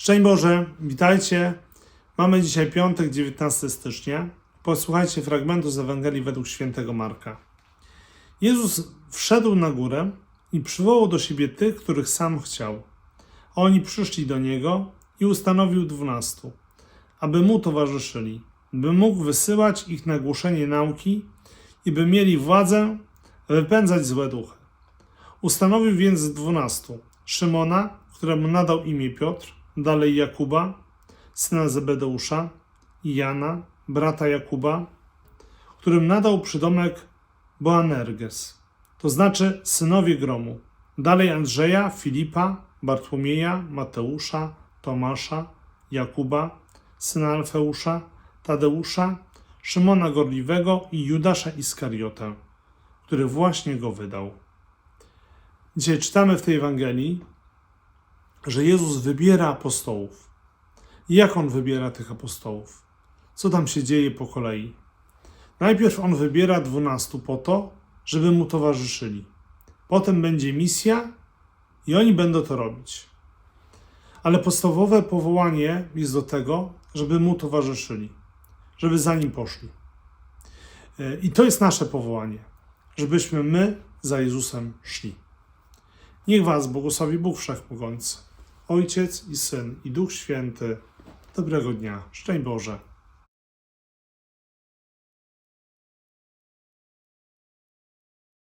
Szczęść Boże, witajcie. Mamy dzisiaj piątek, 19 stycznia. Posłuchajcie fragmentu z Ewangelii według świętego Marka. Jezus wszedł na górę i przywołał do siebie tych, których sam chciał. A oni przyszli do niego i ustanowił dwunastu, aby mu towarzyszyli, by mógł wysyłać ich na głoszenie nauki i by mieli władzę wypędzać złe duchy. Ustanowił więc dwunastu: Szymona, któremu nadał imię Piotr, dalej Jakuba, syna Zebedeusza, Jana, brata Jakuba, którym nadał przydomek Boanerges, to znaczy synowie gromu, dalej Andrzeja, Filipa, Bartłomieja, Mateusza, Tomasza, Jakuba, syna Alfeusza, Tadeusza, Szymona Gorliwego i Judasza Iskariotę, który właśnie go wydał. Dzisiaj czytamy w tej Ewangelii, że Jezus wybiera apostołów. Jak on wybiera tych apostołów? Co tam się dzieje po kolei? Najpierw on wybiera dwunastu po to, żeby mu towarzyszyli. Potem będzie misja i oni będą to robić. Ale podstawowe powołanie jest do tego, żeby mu towarzyszyli, żeby za nim poszli. Yy, I to jest nasze powołanie, żebyśmy my za Jezusem szli. Niech Was błogosławi Bóg Wszechmogący, Ojciec i Syn i Duch Święty. Dobrego dnia. Szczęść Boże.